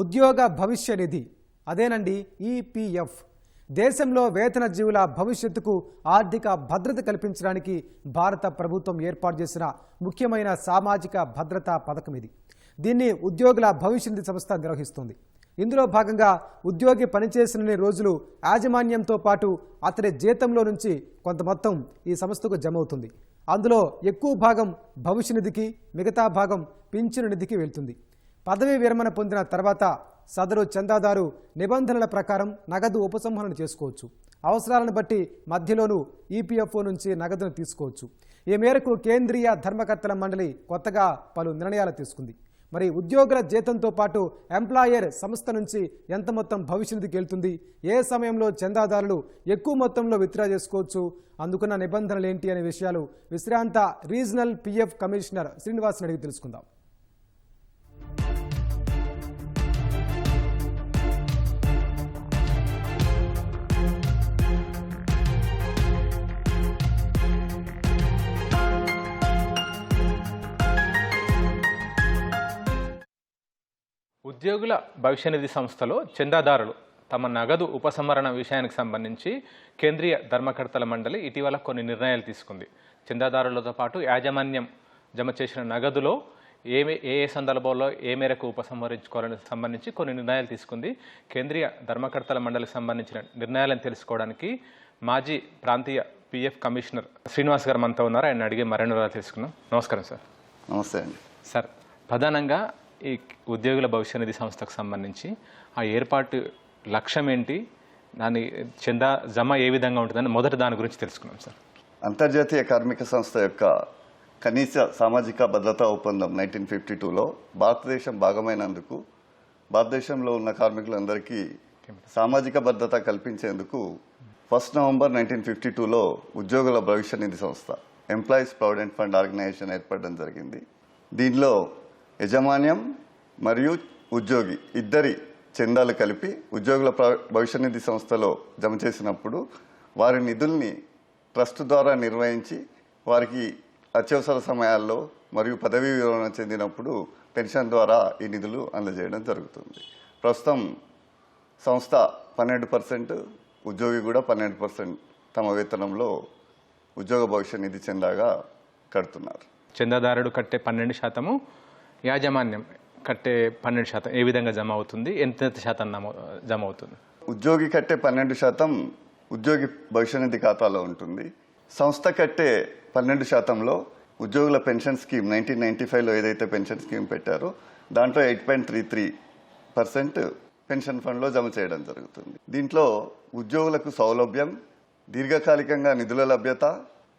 ఉద్యోగ భవిష్య నిధి. అదేనండి ఈపీఎఫ్ దేశంలో వేతన జీవుల భవిష్యత్తుకు ఆర్థిక భద్రత కల్పించడానికి భారత ప్రభుత్వం ఏర్పాటు చేసిన ముఖ్యమైన సామాజిక భద్రతా పథకం ఇది. దీన్ని ఉద్యోగుల భవిష్య నిధి సంస్థ నిర్వహిస్తుంది. ఇందులో భాగంగా ఉద్యోగి పనిచేసిన రోజులు యాజమాన్యంతో పాటు అతడి జీతంలో నుంచి కొంత మొత్తం ఈ సంస్థకు జమ అవుతుంది అందులో ఎక్కువ భాగం భవిష్య నిధికి మిగతా భాగం పింఛను నిధికి వెళ్తుంది. పదవీ విరమణ పొందిన తర్వాత సదరు చందాదారు నిబంధనల ప్రకారం నగదు ఉపసంహరణ చేసుకోవచ్చు. అవసరాలను బట్టి మధ్యలోనూ ఈపీఎఫ్ఓ నుంచి నగదును తీసుకోవచ్చు. ఈ మేరకు కేంద్రీయ ధర్మకర్తల మండలి కొత్తగా పలు నిర్ణయాలు తీసుకుంది. మరి ఉద్యోగుల జీతంతో పాటు ఎంప్లాయర్ సంస్థ నుంచి ఎంత మొత్తం భవిష్యత్తుకి వెళ్తుంది? ఏ సమయంలో చందాదారులు ఎక్కువ మొత్తంలో విత్డ్రా చేసుకోవచ్చు? అందుకున్న నిబంధనలు ఏంటి అనే విషయాలు విశ్రాంత రీజనల్ పిఎఫ్ కమిషనర్ శ్రీనివాసన్ అడిగి తెలుసుకుందాం. ఉద్యోగుల భవిష్య నిధి సంస్థలో చందాదారులు తమ నగదు ఉపసంహరణ విషయానికి సంబంధించి కేంద్రీయ ధర్మకర్తల మండలి ఇటీవల కొన్ని నిర్ణయాలు తీసుకుంది. చందాదారులతో పాటు యాజమాన్యం జమ చేసిన నగదులో ఏమి ఏ ఏ సందర్భంలో ఏ మేరకు ఉపసంహరించుకోవాలని సంబంధించి కొన్ని నిర్ణయాలు తీసుకుంది. కేంద్రీయ ధర్మకర్తల మండలికి సంబంధించిన నిర్ణయాలను తెలుసుకోవడానికి మాజీ ప్రాంతీయ పిఎఫ్ కమిషనర్ శ్రీనివాస్ గారు మనతో ఉన్నారు. ఆయన అడిగి మరిన్ని తెలుసుకుందాం. నమస్కారం సార్. నమస్తే అండి. సార్ ప్రధానంగా ఈ ఉద్యోగుల భవిష్య నిధి సంస్థకు సంబంధించి ఆ ఏర్పాటు లక్ష్యం ఏంటి దాని చందా జమ ఏ విధంగా ఉంటుందని మొదట దాని గురించి తెలుసుకున్నాం సార్. అంతర్జాతీయ కార్మిక సంస్థ యొక్క కనీస సామాజిక భద్రతా ఒప్పందం నైన్టీన్ ఫిఫ్టీ టూలో భారతదేశం భాగమైనందుకు భారతదేశంలో ఉన్న కార్మికులందరికీ సామాజిక భద్రత కల్పించేందుకు ఫస్ట్ నవంబర్ నైన్టీన్ ఫిఫ్టీ టూలో ఉద్యోగుల భవిష్య నిధి సంస్థ ఎంప్లాయీస్ ప్రావిడెంట్ ఫండ్ ఆర్గనైజేషన్ ఏర్పడడం జరిగింది. దీనిలో యజమాన్యం మరియు ఉద్యోగి ఇద్దరి చందాలు కలిపి ఉద్యోగుల భవిష్యనిధి భవిష్య నిధి సంస్థలో జమ చేసినప్పుడు వారి నిధుల్ని ట్రస్ట్ ద్వారా నిర్వహించి వారికి అత్యవసర సమయాల్లో మరియు పదవీ విరమణ చెందినప్పుడు పెన్షన్ ద్వారా ఈ నిధులు అందజేయడం జరుగుతుంది. ప్రస్తుతం సంస్థ పన్నెండు పర్సెంట్ ఉద్యోగి కూడా పన్నెండు పర్సెంట్ తమ వేతనంలో ఉద్యోగ భవిష్య నిధి చెందాగా కడుతున్నారు. చందాదారుడు కట్టే పన్నెండు శాతము యాజమాన్యం కట్టే పన్నెండు శాతం ఏ విధంగా జమ అవుతుంది? ఎంత శాతం నమో జమ అవుతుంది? ఉద్యోగి కట్టే పన్నెండు శాతం ఉద్యోగి భవిష్య నిధి ఖాతాలో ఉంటుంది. సంస్థ కట్టే పన్నెండు శాతంలో ఉద్యోగుల పెన్షన్ స్కీమ్ నైన్టీన్ నైన్టీ ఫైవ్లో ఏదైతే పెన్షన్ స్కీమ్ పెట్టారో దాంట్లో eight point three three percent pension ఫండ్లో జమ చేయడం జరుగుతుంది. దీంట్లో ఉద్యోగులకు సౌలభ్యం దీర్ఘకాలికంగా నిధుల లభ్యత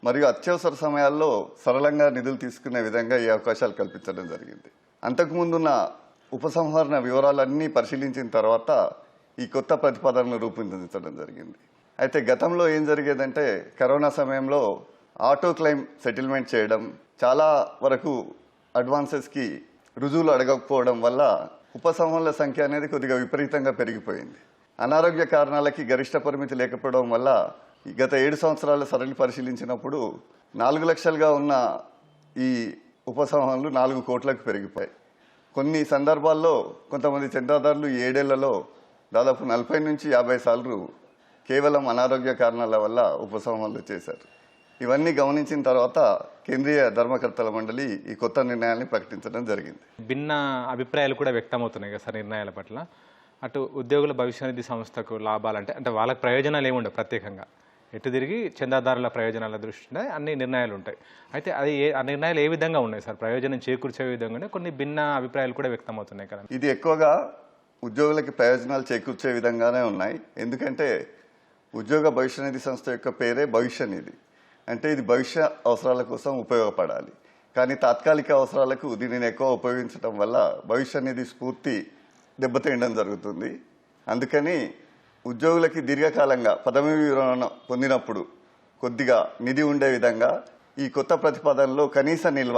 మరియు అత్యవసర సమయాల్లో సరళంగా నిధులు తీసుకునే విధంగా ఈ అవకాశాలు కల్పించడం జరిగింది. అంతకుముందున్న ఉపసంహరణ వివరాలన్నీ పరిశీలించిన తర్వాత ఈ కొత్త ప్రతిపాదనలు రూపొందించడం జరిగింది. అయితే గతంలో ఏం జరిగేదంటే కరోనా సమయంలో ఆటో క్లెయిమ్ సెటిల్మెంట్ చేయడం చాలా వరకు అడ్వాన్సెస్కి రుజువులు అడగకపోవడం వల్ల ఉపసంహరణల సంఖ్య అనేది కొద్దిగా విపరీతంగా పెరిగిపోయింది. అనారోగ్య కారణాలకి గరిష్ట పరిమితి లేకపోవడం వల్ల గత ఏడు సంవత్సరాల సరళి పరిశీలించినప్పుడు నాలుగు లక్షలుగా ఉన్న ఈ ఉపసంహరణలు నాలుగు కోట్లకు పెరిగిపోయాయి. కొన్ని సందర్భాల్లో కొంతమంది చందాదారులు ఏడేళ్ళలో దాదాపు నలభై నుంచి యాభై సార్లు కేవలం అనారోగ్య కారణాల వల్ల ఉపసంహరణలు చేశారు. ఇవన్నీ గమనించిన తర్వాత కేంద్రీయ ధర్మకర్తల మండలి ఈ కొత్త నిర్ణయాన్ని ప్రకటించడం జరిగింది. భిన్న అభిప్రాయాలు కూడా వ్యక్తమవుతున్నాయి కదా సార్ నిర్ణయాల పట్ల. అటు ఉద్యోగుల భవిష్య నిధి సంస్థకు లాభాలంటే అంటే వాళ్ళకి ప్రయోజనాలు ఏముండవు ప్రత్యేకంగా. ఎటు తిరిగి చందాదారుల ప్రయోజనాల దృష్ట్యా అన్ని నిర్ణయాలు ఉంటాయి. అయితే అది ఏ ఆ నిర్ణయాలు ఏ విధంగా ఉన్నాయి సార్? ప్రయోజనం చేకూర్చే విధంగానే కొన్ని భిన్న అభిప్రాయాలు కూడా వ్యక్తమవుతున్నాయి కదా. ఇది ఎక్కువగా ఉద్యోగులకి ప్రయోజనాలు చేకూర్చే విధంగానే ఉన్నాయి. ఎందుకంటే ఉద్యోగ భవిష్య నిధి సంస్థ యొక్క పేరే భవిష్య నిధి. అంటే ఇది భవిష్య అవసరాల కోసం ఉపయోగపడాలి. కానీ తాత్కాలిక అవసరాలకు దీనిని ఎక్కువ ఉపయోగించడం వల్ల భవిష్య నిధి స్ఫూర్తి దెబ్బతీయడం జరుగుతుంది. అందుకని ఉద్యోగులకి దీర్ఘకాలంగా పదవి విరమణ పొందినప్పుడు కొద్దిగా నిధి ఉండే విధంగా ఈ కొత్త ప్రతిపాదనలో కనీస నిల్వ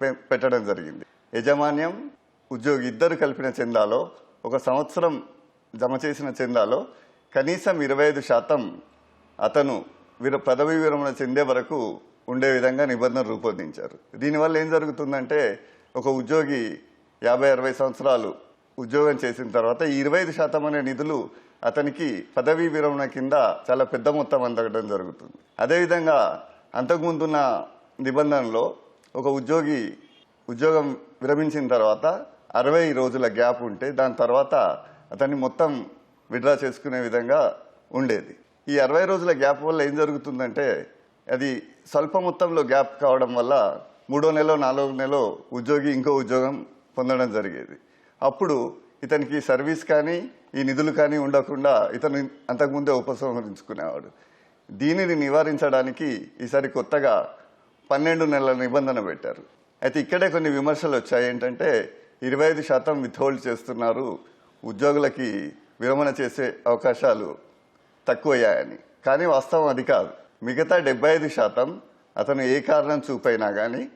పె- పెట్టడం జరిగింది. యజమాన్యం ఉద్యోగి ఇద్దరు కలిపిన చందాలో ఒక సంవత్సరం జమ చేసిన చందాలో కనీసం ఇరవై ఐదు శాతం అతను విర పదవి విరమణ చెందే వరకు ఉండే విధంగా నిబంధన రూపొందించారు. దీనివల్ల ఏం జరుగుతుందంటే ఒక ఉద్యోగి యాభై అరవై సంవత్సరాలు ఉద్యోగం చేసిన తర్వాత ఈ ఇరవై ఐదు శాతం అనే నిధులు అతనికి పదవీ విరమణ కింద చాలా పెద్ద మొత్తం అందగడం జరుగుతుంది. అదేవిధంగా అంతకుముందున్న నిబంధనలో ఒక ఉద్యోగి ఉద్యోగం విరమించిన తర్వాత అరవై రోజుల గ్యాప్ ఉంటే దాని తర్వాత అతన్ని మొత్తం విడ్రా చేసుకునే విధంగా ఉండేది. ఈ అరవై రోజుల గ్యాప్ వల్ల ఏం జరుగుతుందంటే అది స్వల్ప మొత్తంలో గ్యాప్ కావడం వల్ల మూడో నెల నాలుగో నెల ఉద్యోగి ఇంకో ఉద్యోగం పొందడం జరిగేది. అప్పుడు ఇతనికి సర్వీస్ కానీ ఈ నిధులు కానీ ఉండకుండా ఇతను అంతకుముందే ఉపసంహరించుకునేవాడు. దీనిని నివారించడానికి ఈసారి కొత్తగా పన్నెండు నెలల నిబంధన పెట్టారు. అయితే ఇక్కడే కొన్ని విమర్శలు వచ్చాయి. ఏంటంటే ఇరవై ఐదు శాతం విత్హోల్డ్ చేస్తున్నారు. ఉద్యోగులకి విరమణ చేసే అవకాశాలు తక్కువయ్యాయని. కానీ వాస్తవం అది కాదు. మిగతా డెబ్బై ఐదు శాతం అతను ఏ కారణం చూపైనా కానీ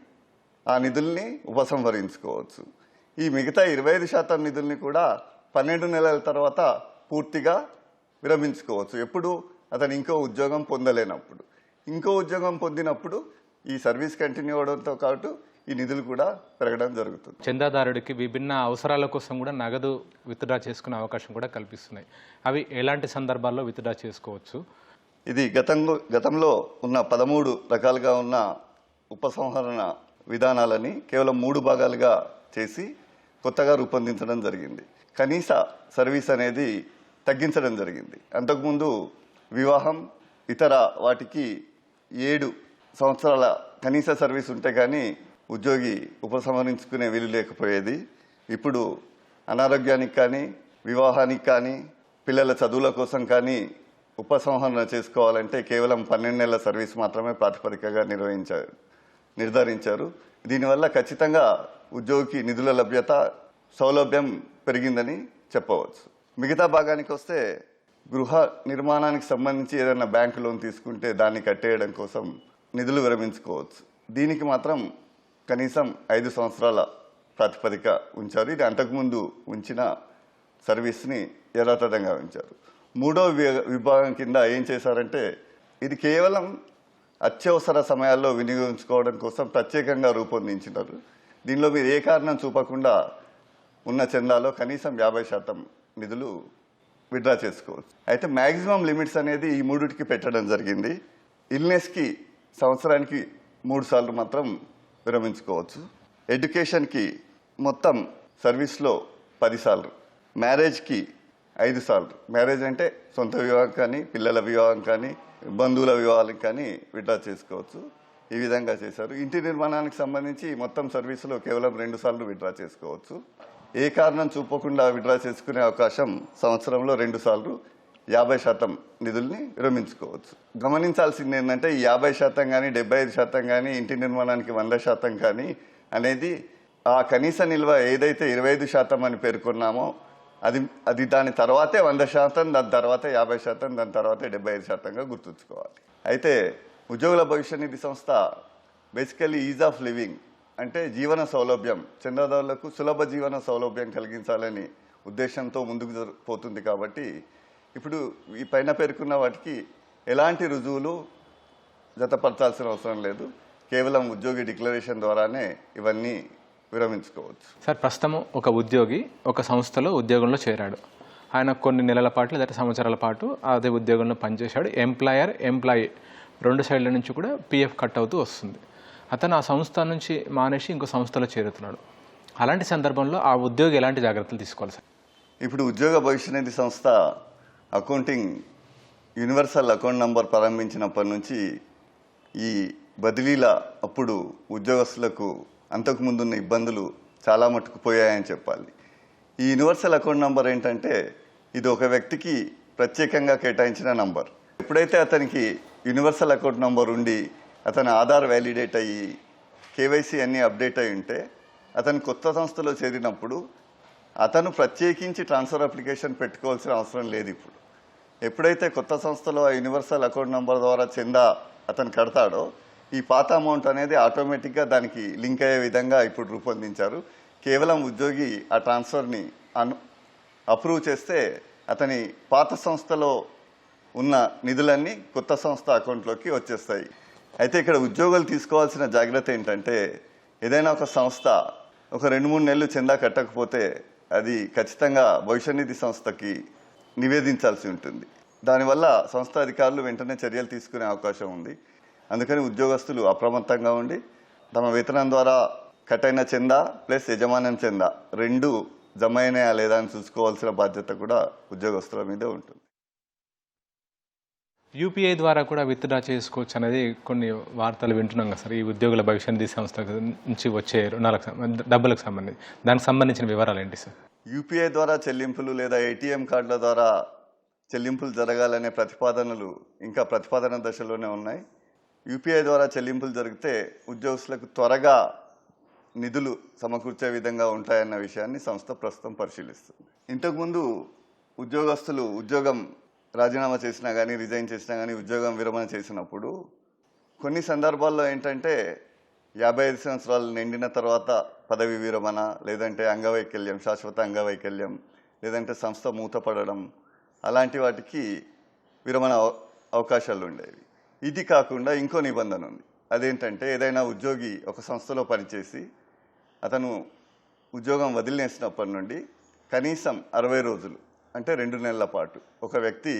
ఆ నిధుల్ని ఉపసంహరించుకోవచ్చు. ఈ మిగతా ఇరవై ఐదు శాతం నిధుల్ని కూడా పన్నెండు నెలల తర్వాత పూర్తిగా విరమించుకోవచ్చు. ఎప్పుడు? అతను ఇంకో ఉద్యోగం పొందలేనప్పుడు. ఇంకో ఉద్యోగం పొందినప్పుడు ఈ సర్వీస్ కంటిన్యూ అవడంతో పాటు ఈ నిధులు కూడా పెరగడం జరుగుతుంది. చందాదారుడికి విభిన్న అవసరాల కోసం కూడా నగదు విత్డ్రా చేసుకునే అవకాశం కూడా కల్పిస్తున్నాయి. అవి ఎలాంటి సందర్భాల్లో విత్డ్రా చేసుకోవచ్చు? ఇది గతంలో గతంలో ఉన్న పదమూడు రకాలుగా ఉన్న ఉపసంహరణ విధానాలని కేవలం మూడు భాగాలుగా చేసి కొత్తగా రూపొందించడం జరిగింది. కనీస సర్వీస్ అనేది తగ్గించడం జరిగింది. అంతకుముందు వివాహం ఇతర వాటికి ఏడు సంవత్సరాల కనీస సర్వీస్ ఉంటే కానీ ఉద్యోగి ఉపసంహరించుకునే వీలు లేకపోయేది. ఇప్పుడు అనారోగ్యానికి కానీ వివాహానికి కానీ పిల్లల చదువుల కోసం కానీ ఉపసంహరణ చేసుకోవాలంటే కేవలం పన్నెండు నెలల సర్వీస్ మాత్రమే ప్రాతిపదికగా నిర్వహించారు నిర్ధారించారు. దీనివల్ల ఖచ్చితంగా ఉద్యోగికి నిధుల లభ్యత సౌలభ్యం పెరిగిందని చెప్పవచ్చు. మిగతా భాగానికి వస్తే గృహ నిర్మాణానికి సంబంధించి ఏదైనా బ్యాంకు లోన్ తీసుకుంటే దాన్ని కట్టేయడం కోసం నిధులు విరమించుకోవచ్చు. దీనికి మాత్రం కనీసం ఐదు సంవత్సరాల ప్రాతిపదిక ఉంచారు. ఇది అంతకుముందు ఉంచిన సర్వీస్ని యథాతథంగా ఉంచారు. మూడో విభాగం కింద ఏం చేశారంటే ఇది కేవలం అత్యవసర సమయాల్లో వినియోగించుకోవడం కోసం ప్రత్యేకంగా రూపొందించినారు. దీనిలో మీరు ఏ కారణం చూపకుండా ఉన్న చందాలో కనీసం యాభై శాతం నిధులు విడ్రా చేసుకోవచ్చు. అయితే మ్యాక్సిమం లిమిట్స్ అనేది ఈ మూడిటికి పెట్టడం జరిగింది. ఇల్నెస్కి సంవత్సరానికి మూడు సార్లు మాత్రం విరమించుకోవచ్చు. ఎడ్యుకేషన్కి మొత్తం సర్వీస్లో పది సార్లు. మ్యారేజ్కి ఐదు సార్లు. మ్యారేజ్ అంటే సొంత వివాహం కానీ పిల్లల వివాహం కానీ బంధువుల వివాహాలకు కానీ విడ్డా చేసుకోవచ్చు. ఈ విధంగా చేశారు. ఇంటి నిర్మాణానికి సంబంధించి మొత్తం సర్వీసులో కేవలం రెండు సార్లు విడ్రా చేసుకోవచ్చు. ఏ కారణం చూపకుండా విడ్రా చేసుకునే అవకాశం సంవత్సరంలో రెండు సార్లు యాభై శాతం నిధుల్ని విరమించుకోవచ్చు. గమనించాల్సింది ఏంటంటే ఈ యాభై శాతం కానీ డెబ్బై ఐదు శాతం కానీ ఇంటి నిర్మాణానికి వంద శాతం కానీ అనేది ఆ కనీస నిల్వ ఏదైతే ఇరవై ఐదు శాతం అని పేర్కొన్నామో అది అది దాని తర్వాతే వంద శాతం దాని తర్వాత యాభై శాతం దాని తర్వాత డెబ్బై ఐదు శాతంగా గుర్తుంచుకోవాలి. అయితే ఉద్యోగుల భవిష్య నిధి సంస్థ బేసికలీ ఈజ్ ఆఫ్ లివింగ్ అంటే జీవన సౌలభ్యం చందాదారులకు సులభ జీవన సౌలభ్యం కలిగించాలని ఉద్దేశంతో ముందుకు పోతుంది కాబట్టి ఇప్పుడు ఈ పైన పేర్కొన్న వాటికి ఎలాంటి రుజువులు జతపరచాల్సిన అవసరం లేదు. కేవలం ఉద్యోగి డిక్లరేషన్ ద్వారానే ఇవన్నీ విరమించుకోవచ్చు సార్ ప్రస్తుతం ఒక ఉద్యోగి ఒక సంస్థలో ఉద్యోగంలో చేరాడు. ఆయన కొన్ని నెలల పాటు లేదా సంవత్సరాల పాటు అదే ఉద్యోగంలో పనిచేశాడు. ఎంప్లాయర్ ఎంప్లాయీ రెండు సైడ్ల నుంచి కూడా పిఎఫ్ కట్ అవుతూ వస్తుంది. అతను ఆ సంస్థ నుంచి మానేసి ఇంకో సంస్థలో చేరుతున్నాడు. అలాంటి సందర్భంలో ఆ ఉద్యోగి ఎలాంటి జాగ్రత్తలు తీసుకోవాలి సార్? ఇప్పుడు ఉద్యోగ భవిష్య నిధి సంస్థ అకౌంటింగ్ యూనివర్సల్ అకౌంట్ నంబర్ ప్రారంభించినప్పటి నుంచి ఈ బదిలీల అప్పుడు ఉద్యోగస్తులకు అంతకుముందున్న ఇబ్బందులు చాలా మట్టుకు పోయాయని చెప్పాలి. ఈ యూనివర్సల్ అకౌంట్ నంబర్ ఏంటంటే ఇది ఒక వ్యక్తికి ప్రత్యేకంగా కేటాయించిన నంబర్. ఎప్పుడైతే అతనికి యూనివర్సల్ అకౌంట్ నంబర్ ఉండి అతని ఆధార్ వ్యాలిడేట్ అయ్యి కేవైసీ అన్నీ అప్డేట్ అయి ఉంటే అతను కొత్త సంస్థలో చేరినప్పుడు అతను ప్రత్యేకించి ట్రాన్స్ఫర్ అప్లికేషన్ పెట్టుకోవాల్సిన అవసరం లేదు ఇప్పుడు. ఎప్పుడైతే కొత్త సంస్థలో ఆ యూనివర్సల్ అకౌంట్ నెంబర్ ద్వారా చందా అతను కడతాడో ఈ పాత అమౌంట్ అనేది ఆటోమేటిక్గా దానికి లింక్ అయ్యే విధంగా ఇప్పుడు రూపొందించారు. కేవలం ఉద్యోగి ఆ ట్రాన్స్ఫర్ని అను అప్రూవ్ చేస్తే అతని పాత సంస్థలో ఉన్న నిధులన్నీ కొత్త సంస్థ అకౌంట్లోకి వచ్చేస్తాయి. అయితే ఇక్కడ ఉద్యోగులు తీసుకోవాల్సిన జాగ్రత్త ఏంటంటే ఏదైనా ఒక సంస్థ ఒక రెండు మూడు నెలలు చందా కట్టకపోతే అది ఖచ్చితంగా భవిష్య నిధి సంస్థకి నివేదించాల్సి ఉంటుంది. దానివల్ల సంస్థ అధికారులు వెంటనే చర్యలు తీసుకునే అవకాశం ఉంది. అందుకని ఉద్యోగస్తులు అప్రమత్తంగా ఉండి తమ వేతనం ద్వారా కట్ అయిన చందా ప్లస్ యజమాన్యం చందా రెండు జమ అయినాయా లేదా అని చూసుకోవాల్సిన బాధ్యత కూడా ఉద్యోగస్తుల మీదే ఉంటుంది. యూపీఐ ద్వారా కూడా విత్డ్రా చేసుకోవచ్చు అనేది కొన్ని వార్తలు వింటున్నాం కదా సార్. ఈ ఉద్యోగుల భవిష్య నిధి సంస్థ నుంచి వచ్చే రుణాలకు డబ్బులకు సంబంధించి దానికి సంబంధించిన వివరాలు ఏంటి సార్? యూపీఐ ద్వారా చెల్లింపులు లేదా ఏటీఎం కార్డుల ద్వారా చెల్లింపులు జరగాలనే ప్రతిపాదనలు ఇంకా ప్రతిపాదన దశలోనే ఉన్నాయి. యూపీఐ ద్వారా చెల్లింపులు జరిగితే ఉద్యోగస్తులకు త్వరగా నిధులు సమకూర్చే విధంగా ఉంటాయన్న విషయాన్ని సంస్థ ప్రస్తుతం పరిశీలిస్తుంది. ఇంతకుముందు ఉద్యోగస్తులు ఉద్యోగం రాజీనామా చేసినా కానీ రిజైన్ చేసినా కానీ ఉద్యోగం విరమణ చేసినప్పుడు కొన్ని సందర్భాల్లో ఏంటంటే యాభై ఐదు సంవత్సరాలు నిండిన తర్వాత పదవి విరమణ లేదంటే అంగవైకల్యం శాశ్వత అంగవైకల్యం లేదంటే సంస్థ మూతపడడం అలాంటి వాటికి విరమణ అవ- అవకాశాలు ఉండేవి ఇది కాకుండా ఇంకో నిబంధన ఉంది. అదేంటంటే ఏదైనా ఉద్యోగి ఒక సంస్థలో పనిచేసి అతను ఉద్యోగం వదిలినేసినప్పటి నుండి కనీసం అరవై రోజులు అంటే రెండు నెలల పాటు ఒక వ్యక్తి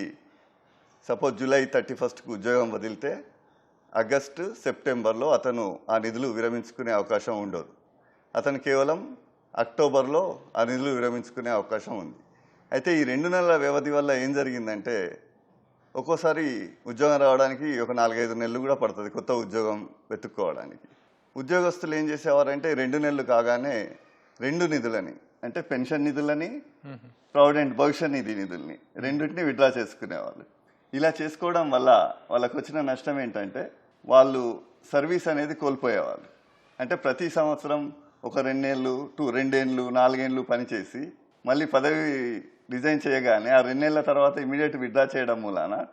సపోజ్ జూలై థర్టీ ఫస్ట్కి ఉద్యోగం వదిలితే ఆగస్టు సెప్టెంబర్లో అతను ఆ నిధులు విరమించుకునే అవకాశం ఉండదు. అతను కేవలం అక్టోబర్లో ఆ నిధులు విరమించుకునే అవకాశం ఉంది. అయితే ఈ రెండు నెలల వ్యవధి వల్ల ఏం జరిగిందంటే ఒక్కోసారి ఉద్యోగం రావడానికి ఒక నాలుగైదు నెలలు కూడా పడుతుంది కొత్త ఉద్యోగం వెతుక్కోవడానికి. ఉద్యోగస్తులు ఏం చేసేవారంటే రెండు నెలలు కాగానే రెండు నిధులని అంటే పెన్షన్ నిధులని ప్రావిడెంట్ భవిష్య నిధి నిధుల్ని రెండింటిని విడ్రా చేసుకునేవాళ్ళు. ఇలా చేసుకోవడం వల్ల వాళ్ళకు వచ్చిన నష్టం ఏంటంటే వాళ్ళు సర్వీస్ అనేది కోల్పోయేవాళ్ళు. అంటే ప్రతి సంవత్సరం ఒక రెండేళ్ళు టూ రెండేళ్ళు నాలుగేళ్ళు పనిచేసి మళ్ళీ పదవి రిజైన్ చేయగానే ఆ రెండు నెలల తర్వాత ఇమీడియట్ విడ్రా చేయడం మూలాన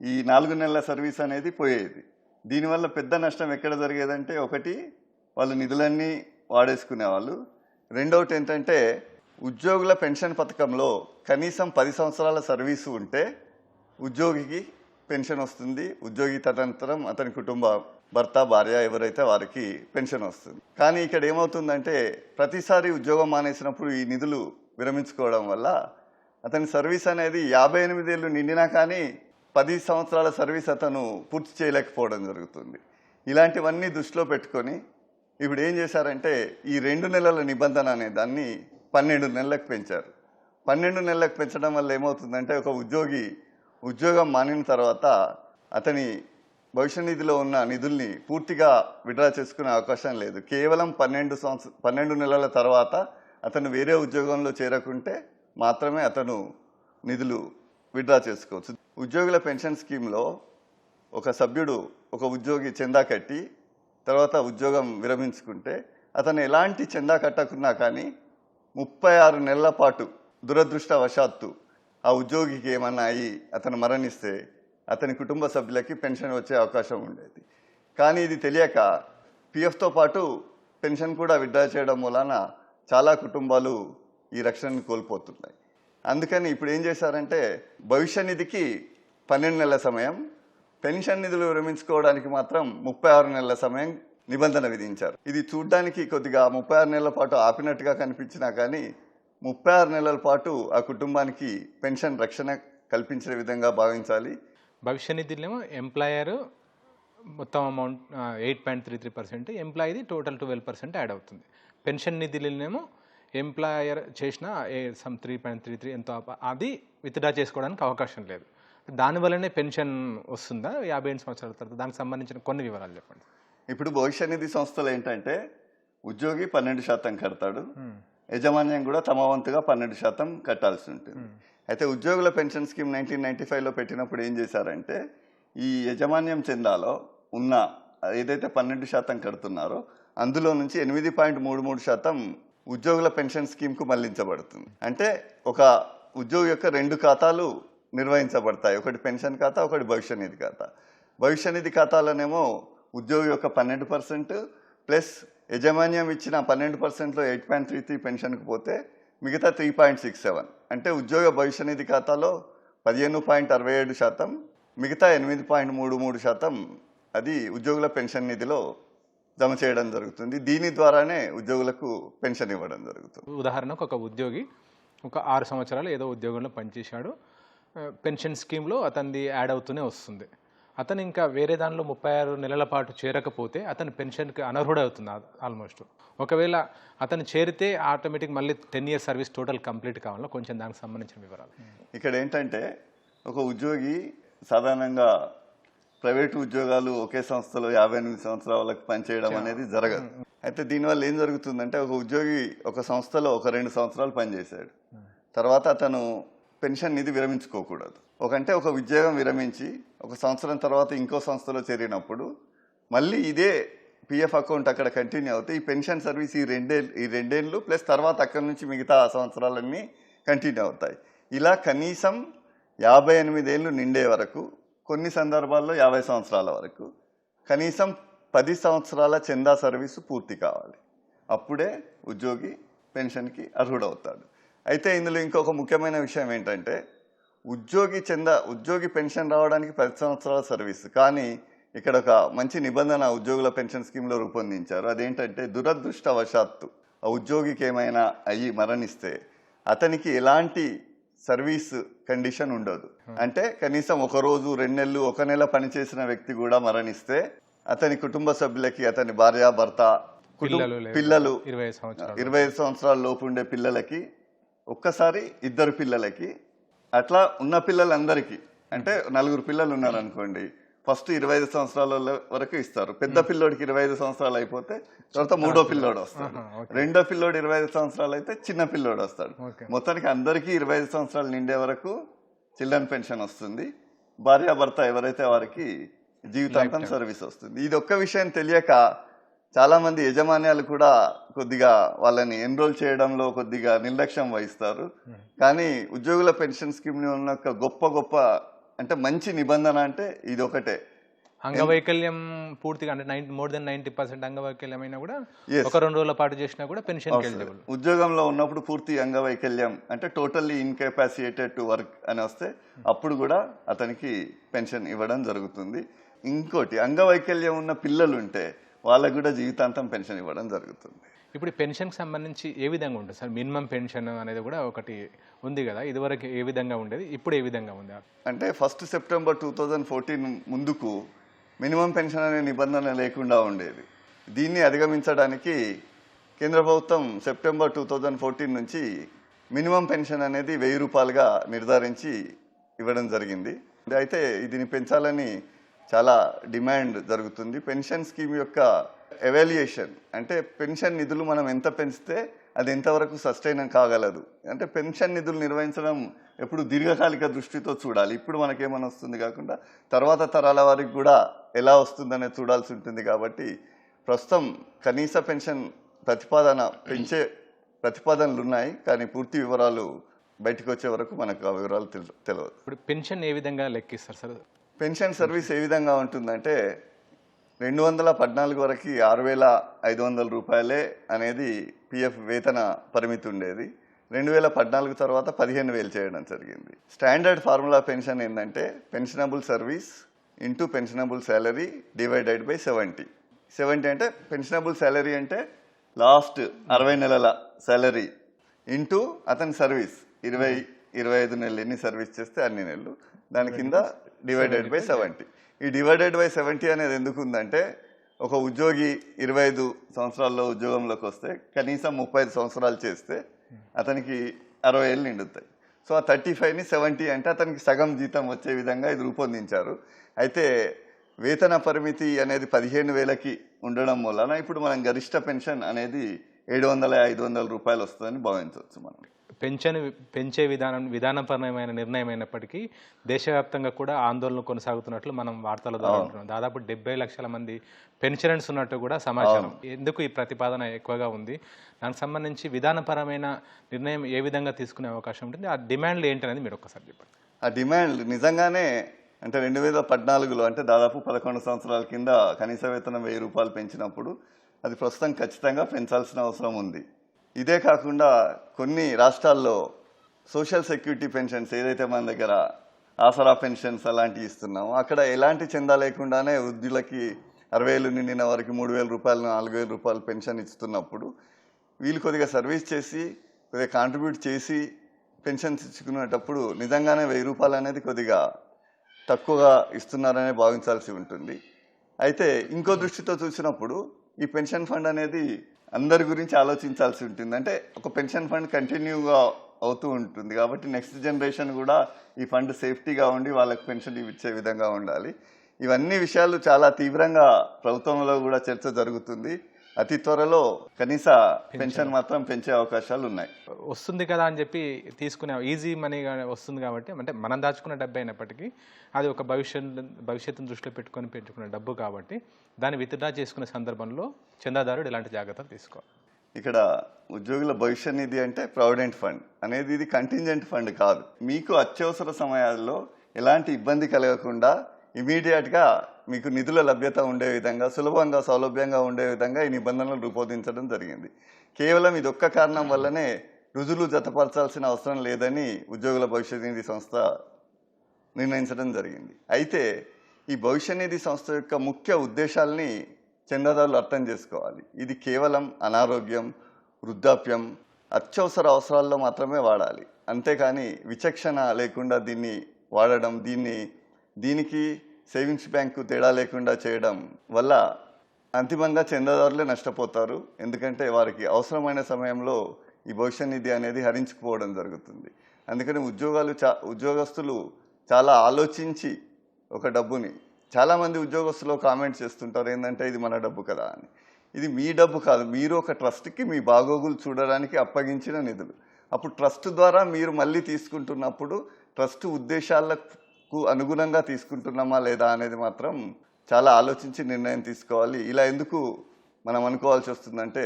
ఈ నాలుగు నెలల సర్వీస్ అనేది పోయేది. దీనివల్ల పెద్ద నష్టం ఎక్కడ జరిగేదంటే ఒకటి వాళ్ళు నిధులన్నీ వాడేసుకునేవాళ్ళు. రెండవటి ఏంటంటే ఉద్యోగుల పెన్షన్ పథకంలో కనీసం పది సంవత్సరాల సర్వీసు ఉంటే ఉద్యోగికి పెన్షన్ వస్తుంది. ఉద్యోగి తదనంతరం అతని కుటుంబ భర్త భార్య ఎవరైతే వారికి పెన్షన్ వస్తుంది. కానీ ఇక్కడ ఏమవుతుందంటే ప్రతిసారి ఉద్యోగం మానేసినప్పుడు ఈ నిధులు విరమించుకోవడం వల్ల అతని సర్వీస్ అనేది యాభై ఎనిమిదేళ్ళు నిండినా కానీ పది సంవత్సరాల సర్వీస్ అతను పూర్తి చేయలేకపోవడం జరుగుతుంది. ఇలాంటివన్నీ దృష్టిలో పెట్టుకొని ఇప్పుడు ఏం చేశారంటే ఈ రెండు నెలల నిబంధన అనే దాన్ని పన్నెండు నెలలకు పెంచారు. పన్నెండు నెలలకు పెంచడం వల్ల ఏమవుతుందంటే ఒక ఉద్యోగి ఉద్యోగం మానిన తర్వాత అతని భవిష్య నిధిలో ఉన్న నిధుల్ని పూర్తిగా విడ్రా చేసుకునే అవకాశం లేదు. కేవలం పన్నెండు సంవత్సర పన్నెండు నెలల తర్వాత అతను వేరే ఉద్యోగంలో చేరకుంటే మాత్రమే అతను నిధులు విడ్రా చేసుకోవచ్చు. ఉద్యోగుల పెన్షన్ స్కీమ్లో ఒక సభ్యుడు ఒక ఉద్యోగి చందా కట్టి తర్వాత ఉద్యోగం విరమించుకుంటే అతను ఎలాంటి చందా కట్టకున్నా కానీ ముప్పై ఆరు నెలల పాటు దురదృష్టవశాత్తు ఆ ఉద్యోగికి ఏమన్నా అయ్యి అతను మరణిస్తే అతని కుటుంబ సభ్యులకి పెన్షన్ వచ్చే అవకాశం ఉండేది. కానీ ఇది తెలియక పిఎఫ్తో పాటు పెన్షన్ కూడా విడ్డా చేయడం మూలాన చాలా కుటుంబాలు ఈ రక్షణను కోల్పోతున్నాయి. అందుకని ఇప్పుడు ఏం చేశారంటే భవిష్య నిధికి పన్నెండు నెలల సమయం పెన్షన్ నిధులు విరమించుకోవడానికి మాత్రం ముప్పై ఆరు నెలల సమయం నిబంధన విధించారు. ఇది చూడ్డానికి కొద్దిగా ముప్పై ఆరు నెలల పాటు ఆపినట్టుగా కనిపించినా కానీ ముప్పై ఆరు నెలల పాటు ఆ కుటుంబానికి పెన్షన్ రక్షణ కల్పించిన విధంగా భావించాలి. భవిష్య నిధులేమో ఎంప్లాయర్ మొత్తం amount eight point three three percent ఎంప్లాయీది total twelve percent add అవుతుంది. పెన్షన్ నిధులనేమో ఎంప్లాయర్ చేసిన sum three point three three ఎంతో అది విత్డ్రా చేసుకోవడానికి అవకాశం లేదు. దానివల్లనే పెన్షన్ వస్తుందా? యాభై ఎనిమిది సంవత్సరాల తర్వాత దానికి సంబంధించిన కొన్ని వివరాలు చెప్పండి. ఇప్పుడు భవిష్య నిధి సంస్థలు ఏంటంటే ఉద్యోగి పన్నెండు శాతం కడతాడు. యజమాన్యం కూడా తమ వంతుగా పన్నెండు శాతం కట్టాల్సి ఉంటుంది. అయితే ఉద్యోగుల పెన్షన్ స్కీమ్ నైన్టీన్ నైన్టీ ఫైవ్లో పెట్టినప్పుడు ఏం చేశారంటే ఈ యజమాన్యం చందాలో ఉన్న ఏదైతే పన్నెండు శాతం కడుతున్నారో అందులో నుంచి ఎనిమిది పాయింట్ మూడు మూడు శాతం ఉద్యోగుల పెన్షన్ స్కీమ్కు మళ్ళించబడుతుంది. అంటే ఒక ఉద్యోగి యొక్క రెండు ఖాతాలు నిర్వహించబడతాయి. ఒకటి పెన్షన్ ఖాతా ఒకటి భవిష్య నిధి ఖాతా. భవిష్య నిధి ఖాతాలోనేమో ఉద్యోగి యొక్క పన్నెండు పర్సెంట్ ప్లస్ యజమాన్యం ఇచ్చిన పన్నెండు పర్సెంట్లో ఎయిట్ పాయింట్ త్రీ త్రీ పెన్షన్కి పోతే మిగతా త్రీ పాయింట్ సిక్స్ సెవెన్. అంటే ఉద్యోగ భవిష్య నిధి ఖాతాలో పదిహేను పాయింట్ అరవై ఏడు శాతం మిగతా ఎనిమిది పాయింట్ మూడు మూడు శాతం అది ఉద్యోగుల పెన్షన్ నిధిలో జమ చేయడం జరుగుతుంది. దీని ద్వారానే ఉద్యోగులకు పెన్షన్ ఇవ్వడం జరుగుతుంది. ఉదాహరణకు ఒక ఉద్యోగి ఒక ఆరు సంవత్సరాలు ఏదో ఉద్యోగంలో పనిచేశాడు. పెన్షన్ స్కీమ్లో అతనిది యాడ్ అవుతూనే వస్తుంది. అతను ఇంకా వేరే దానిలో ముప్పై ఆరు నెలల పాటు చేరకపోతే అతని పెన్షన్కి అనర్హుడు అవుతుంది ఆల్మోస్ట్. ఒకవేళ అతను చేరితే ఆటోమేటిక్ మళ్ళీ ten years service total complete కావాలా? కొంచెం దానికి సంబంధించిన వివరాలు. ఇక్కడ ఏంటంటే ఒక ఉద్యోగి సాధారణంగా ప్రైవేటు ఉద్యోగాలు ఒకే సంస్థలో యాభై ఎనిమిది సంవత్సరాలకు పనిచేయడం అనేది జరగదు. అయితే దీనివల్ల ఏం జరుగుతుందంటే ఒక ఉద్యోగి ఒక సంస్థలో ఒక రెండు సంవత్సరాలు పనిచేశాడు. తర్వాత అతను పెన్షన్ నిధి విరమించుకోకూడదు. ఒకంటే ఒక ఉద్యోగం విరమించి ఒక సంవత్సరం తర్వాత ఇంకో సంస్థలో చేరినప్పుడు మళ్ళీ ఇదే పిఎఫ్ అకౌంట్ అక్కడ కంటిన్యూ అవుతే ఈ పెన్షన్ సర్వీస్ ఈ రెండేళ్ళు ఈ రెండేళ్ళు ప్లస్ తర్వాత అక్కడి నుంచి మిగతా సంవత్సరాలన్నీ కంటిన్యూ అవుతాయి. ఇలా కనీసం యాభై ఎనిమిదేళ్ళు నిండే వరకు కొన్ని సందర్భాల్లో యాభై సంవత్సరాల వరకు. కనీసం పది సంవత్సరాల చందా సర్వీసు పూర్తి కావాలి. అప్పుడే ఉద్యోగి పెన్షన్కి అర్హుడవుతాడు. అయితే ఇందులో ఇంకొక ముఖ్యమైన విషయం ఏంటంటే ఉద్యోగి చందా ఉద్యోగి పెన్షన్ రావడానికి పది సంవత్సరాల సర్వీస్. కానీ ఇక్కడ ఒక మంచి నిబంధన ఉద్యోగుల పెన్షన్ స్కీమ్లో రూపొందించారు. అదేంటంటే దురదృష్టవశాత్తు ఆ ఉద్యోగికి ఏమైనా అయ్యి మరణిస్తే అతనికి ఎలాంటి సర్వీస్ కండిషన్ ఉండదు. అంటే కనీసం ఒక రోజు రెండు నెలలు ఒక నెల పనిచేసిన వ్యక్తి కూడా మరణిస్తే అతని కుటుంబ సభ్యులకి అతని భార్య భర్త పిల్లలు ఇరవై ఐదు సంవత్సరాల లోపు ఉండే పిల్లలకి ఒక్కసారి ఇద్దరు పిల్లలకి అట్లా ఉన్న పిల్లలందరికీ అంటే నలుగురు పిల్లలు ఉన్నారనుకోండి ఫస్ట్ ఇరవై ఐదు సంవత్సరాల వరకు ఇస్తారు. పెద్ద పిల్లోడికి ఇరవై ఐదు సంవత్సరాలు అయిపోతే తర్వాత మూడో పిల్లోడు వస్తాడు. రెండో పిల్లోడు ఇరవై ఐదు సంవత్సరాలు అయితే చిన్న పిల్లోడు వస్తాడు. మొత్తానికి అందరికీ ఇరవై ఐదు సంవత్సరాలు నిండే వరకు చిల్డ్రన్ పెన్షన్ వస్తుంది. భార్యాభర్త ఎవరైతే వారికి జీవితాంతం సర్వీస్ వస్తుంది. ఇది ఒక్క విషయం తెలియక చాలా మంది యజమాన్యాలు కూడా కొద్దిగా వాళ్ళని ఎన్రోల్ చేయడంలో కొద్దిగా నిర్లక్ష్యం వహిస్తారు. కానీ ఉద్యోగుల పెన్షన్ స్కీమ్ ఉన్న ఒక గొప్ప గొప్ప అంటే మంచి నిబంధన అంటే ఇది ఒకటే అంగవైకల్యం పూర్తిగా అంటే ninety more than ninety percent అంగవైకల్యం అయినా కూడా. ఒక రెండు రోజుల పాటు చేసినా కూడా పెన్షన్ ఉద్యోగంలో ఉన్నప్పుడు పూర్తి అంగవైకల్యం అంటే టోటల్లీ ఇన్కెపాసియేటెడ్ టు వర్క్ అని వస్తే అప్పుడు కూడా అతనికి పెన్షన్ ఇవ్వడం జరుగుతుంది. ఇంకోటి అంగవైకల్యం ఉన్న పిల్లలు ఉంటే వాళ్ళకు కూడా జీవితాంతం పెన్షన్ ఇవ్వడం జరుగుతుంది. ఇప్పుడు పెన్షన్కి సంబంధించి ఏ విధంగా ఉంటుంది? సార్ మినిమం పెన్షన్ అనేది కూడా ఒకటి ఉంది కదా ఇదివరకు ఏ విధంగా ఉండేది? ఇప్పుడు ఏ విధంగా ఉంది? అంటే first September two thousand fourteen ముందుకు మినిమం పెన్షన్ అనే నిబంధన లేకుండా ఉండేది. దీన్ని అధిగమించడానికి కేంద్ర ప్రభుత్వం సెప్టెంబర్ టూ థౌజండ్ ఫోర్టీన్ నుంచి మినిమం పెన్షన్ అనేది వెయ్యి రూపాయలుగా నిర్ధారించి ఇవ్వడం జరిగింది. అయితే దీన్ని పెంచాలని చాలా డిమాండ్ జరుగుతుంది. పెన్షన్ స్కీమ్ యొక్క ఎవాల్యుయేషన్ అంటే పెన్షన్ నిధులు మనం ఎంత పెంచితే అది ఎంతవరకు సస్టైన్ కాగలదు. అంటే పెన్షన్ నిధులు నిర్వహించడం ఎప్పుడు దీర్ఘకాలిక దృష్టితో చూడాలి. ఇప్పుడు మనకేమని వస్తుంది కాకుండా తర్వాత తరాల వారికి కూడా ఎలా వస్తుందనే చూడాల్సి ఉంటుంది కాబట్టి ప్రస్తుతం కనీస పెన్షన్ ప్రతిపాదన పెంచే ప్రతిపాదనలు ఉన్నాయి కానీ పూర్తి వివరాలు బయటకు వచ్చే వరకు మనకు ఆ వివరాలు తెలు- తెలియదు ఇప్పుడు పెన్షన్ ఏ విధంగా లెక్కిస్తారు సార్? పెన్షన్ సర్వీస్ ఏ విధంగా ఉంటుందంటే రెండు వందల పద్నాలుగు వరకు ఆరు వేల ఐదు వందల రూపాయలే అనేది పిఎఫ్ వేతన పరిమితి ఉండేది. రెండు వేల పద్నాలుగు తర్వాత పదిహేను వేలు చేయడం జరిగింది. స్టాండర్డ్ ఫార్ములా పెన్షన్ ఏంటంటే pensionable service into pensionable salary divided by seventy. Seventy అంటే పెన్షనబుల్ శాలరీ అంటే లాస్ట్ అరవై నెలల శాలరీ ఇంటూ అతని సర్వీస్ ఇరవై ఇరవై ఐదు నెలలు ఎన్ని సర్వీస్ చేస్తే అన్ని నెలలు. దాని కింద డివైడెడ్ బై సెవెంటీ. ఈ డివైడెడ్ బై సెవెంటీ అనేది ఎందుకు ఉందంటే ఒక ఉద్యోగి ఇరవై ఐదు సంవత్సరాల్లో ఉద్యోగంలోకి వస్తే కనీసం ముప్పై ఐదు సంవత్సరాలు చేస్తే అతనికి అరవై ఏళ్ళు నిండుతాయి. సో ఆ థర్టీ ఫైవ్ని సెవెంటీ అంటే అతనికి సగం జీతం వచ్చే విధంగా ఇది రూపొందించారు. అయితే వేతన పరిమితి అనేది పదిహేను వేలకి ఉండడం వలన ఇప్పుడు మనం గరిష్ట పెన్షన్ అనేది ఏడు వందల ఐదు వందల రూపాయలు వస్తుందని భావించవచ్చు మనం. పెన్షన్ పెంచే విధానం విధానపరమైన నిర్ణయం అయినప్పటికీ దేశవ్యాప్తంగా కూడా ఆందోళన కొనసాగుతున్నట్లు మనం వార్తల ద్వారా ఉంటున్నాం దాదాపు డెబ్బై లక్షల మంది పెన్షనర్స్ ఉన్నట్టు కూడా సమాచారం. ఎందుకు ఈ ప్రతిపాదన ఎక్కువగా ఉంది? దానికి సంబంధించి విధానపరమైన నిర్ణయం ఏ విధంగా తీసుకునే అవకాశం ఉంటుంది? ఆ డిమాండ్లు ఏంటనేది మీరు ఒక్కసారి చెప్పండి. ఆ డిమాండ్ నిజంగానే అంటే రెండు వేల పద్నాలుగులో అంటే దాదాపు పదకొండు సంవత్సరాల కింద కనీస వేతనం వెయ్యి రూపాయలు పెంచినప్పుడు అది ప్రస్తుతం ఖచ్చితంగా పెంచాల్సిన అవసరం ఉంది. ఇదే కాకుండా కొన్ని రాష్ట్రాల్లో సోషల్ సెక్యూరిటీ పెన్షన్స్ ఏదైతే మన దగ్గర ఆసరా పెన్షన్స్ అలాంటివి ఇస్తున్నామో అక్కడ ఎలాంటి చందా లేకుండానే వృద్ధులకి అరవై ఏళ్ళు నిండిన వారికి మూడు వేల రూపాయలు నాలుగు వేల రూపాయలు పెన్షన్ ఇస్తున్నప్పుడు వీళ్ళు కొద్దిగా సర్వీస్ చేసి కొద్దిగా కాంట్రిబ్యూట్ చేసి పెన్షన్స్ ఇచ్చుకునేటప్పుడు నిజంగానే వెయ్యి రూపాయలు అనేది కొద్దిగా తక్కువగా ఇస్తున్నారనే భావించాల్సి ఉంటుంది. అయితే ఇంకో దృష్టితో చూసినప్పుడు ఈ పెన్షన్ ఫండ్ అనేది అందరి గురించి ఆలోచించాల్సి ఉంటుంది. అంటే ఒక పెన్షన్ ఫండ్ కంటిన్యూగా అవుతూ ఉంటుంది. కాబట్టి నెక్స్ట్ జనరేషన్ కూడా ఈ ఫండ్ సేఫ్టీగా ఉండి వాళ్ళకి పెన్షన్ ఇచ్చే విధంగా ఉండాలి. ఇవన్నీ విషయాలు చాలా తీవ్రంగా ప్రభుత్వంలో కూడా చర్చ జరుగుతుంది. అతి త్వరలో కనీస పెన్షన్ మాత్రం పెంచే అవకాశాలు ఉన్నాయి వస్తుంది కదా అని చెప్పి తీసుకునే ఈజీ మనీ వస్తుంది కాబట్టి అంటే మనం దాచుకున్న డబ్బు అయినప్పటికీ అది ఒక భవిష్యత్ భవిష్యత్తును దృష్టిలో పెట్టుకొని పెట్టుకున్న డబ్బు కాబట్టి దాన్ని విత్డ్రా చేసుకునే సందర్భంలో చందాదారుడు ఇలాంటి జాగ్రత్తలు తీసుకోవాలి? ఇక్కడ ఉద్యోగుల భవిష్య నిధి అంటే ప్రావిడెంట్ ఫండ్. అనేది ఇది కంటింజెంట్ ఫండ్ కాదు. మీకు అత్యవసర సమయాల్లో ఎలాంటి ఇబ్బంది కలగకుండా ఇమీడియట్గా మీకు నిధుల లభ్యత ఉండే విధంగా సులభంగా సౌలభ్యంగా ఉండే విధంగా ఈ నిబంధనలు రూపొందించడం జరిగింది. కేవలం ఇది ఒక్క కారణం వల్లనే రుజువులు జతపరచాల్సిన అవసరం లేదని ఉద్యోగుల భవిష్య నిధి సంస్థ నిర్ణయించడం జరిగింది. అయితే ఈ భవిష్య నిధి సంస్థ యొక్క ముఖ్య ఉద్దేశాల్ని చందాదారులు అర్థం చేసుకోవాలి. ఇది కేవలం అనారోగ్యం వృద్ధాప్యం అత్యవసర అవసరాల్లో మాత్రమే వాడాలి. అంతేకాని విచక్షణ లేకుండా దీన్ని వాడడం దీన్ని దీనికి సేవింగ్స్ బ్యాంకు తేడా లేకుండా చేయడం వల్ల అంతిమంగా చందాదారులే నష్టపోతారు. ఎందుకంటే వారికి అవసరమైన సమయంలో ఈ భవిష్య నిధి అనేది హరించుకుపోవడం జరుగుతుంది. అందుకని ఉద్యోగాలు చా ఉద్యోగస్తులు చాలా ఆలోచించి ఒక డబ్బుని చాలామంది ఉద్యోగస్తులు కామెంట్ చేస్తుంటారు ఏంటంటే ఇది మన డబ్బు కదా అని. ఇది మీ డబ్బు కాదు మీరు ఒక ట్రస్ట్కి మీ బాగోగులు చూడడానికి అప్పగించిన నిధులు. అప్పుడు ట్రస్ట్ ద్వారా మీరు మళ్ళీ తీసుకుంటున్నప్పుడు ట్రస్ట్ ఉద్దేశాలకు కు అనుగుణంగా తీసుకుంటున్నామా లేదా అనేది మాత్రం చాలా ఆలోచించి నిర్ణయం తీసుకోవాలి. ఇలా ఎందుకు మనం అనుకోవాల్సి వస్తుందంటే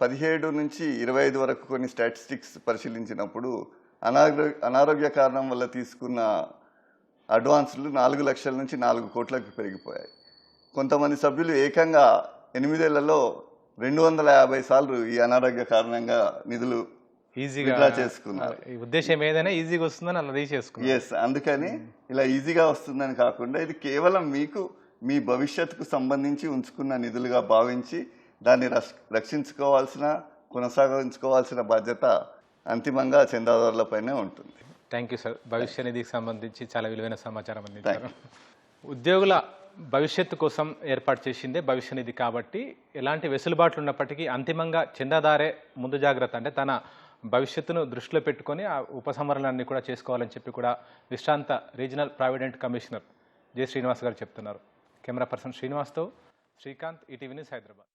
పదిహేడు నుంచి ఇరవై ఐదు వరకు కొన్ని స్టాటిస్టిక్స్ పరిశీలించినప్పుడు అనారోగ్య అనారోగ్య కారణం వల్ల తీసుకున్న అడ్వాన్సులు నాలుగు లక్షల నుంచి నాలుగు కోట్లకు పెరిగిపోయాయి. కొంతమంది సభ్యులు ఏకంగా ఎనిమిదేళ్ళలో రెండు వందల యాభై సార్లు ఈ అనారోగ్య కారణంగా నిధులు ఈజీగా చేసుకున్నారు ఈ ఉద్దేశం ఏదైనా ఈజీగా వస్తుందని అలా తీసేసుకున్నాం. ఎస్ అందుకని ఇలా ఈజీగా వస్తుందని కాకుండా ఇది కేవలం మీకు మీ భవిష్యత్తుకు సంబంధించి ఉంచుకున్న నిధులుగా భావించి దాన్ని రక్ష- రక్షించుకోవాల్సిన కొనసాగించుకోవాల్సిన బాధ్యత అంతిమంగా చందాదారులపైనే ఉంటుంది. థ్యాంక్ యూ సార్ భవిష్య నిధికి సంబంధించి చాలా విలువైన సమాచారం అందించారు. ఉద్యోగుల భవిష్యత్తు కోసం ఏర్పాటు చేసిందే భవిష్య నిధి కాబట్టి ఎలాంటి వెసులుబాట్లు ఉన్నప్పటికీ అంతిమంగా చందాదారే ముందు జాగ్రత్త. అంటే తన భవిష్యత్తును దృష్టిలో పెట్టుకొని ఆ ఉపసంహరణలన్నీ కూడా చేసుకోవాలని చెప్పి కూడా విశ్రాంత regional provident commissioner J Srinivas గారు చెప్తున్నారు. కెమెరా పర్సన్ శ్రీనివాస్తో శ్రీకాంత్ ఈటీవీ న్యూస్ హైదరాబాద్.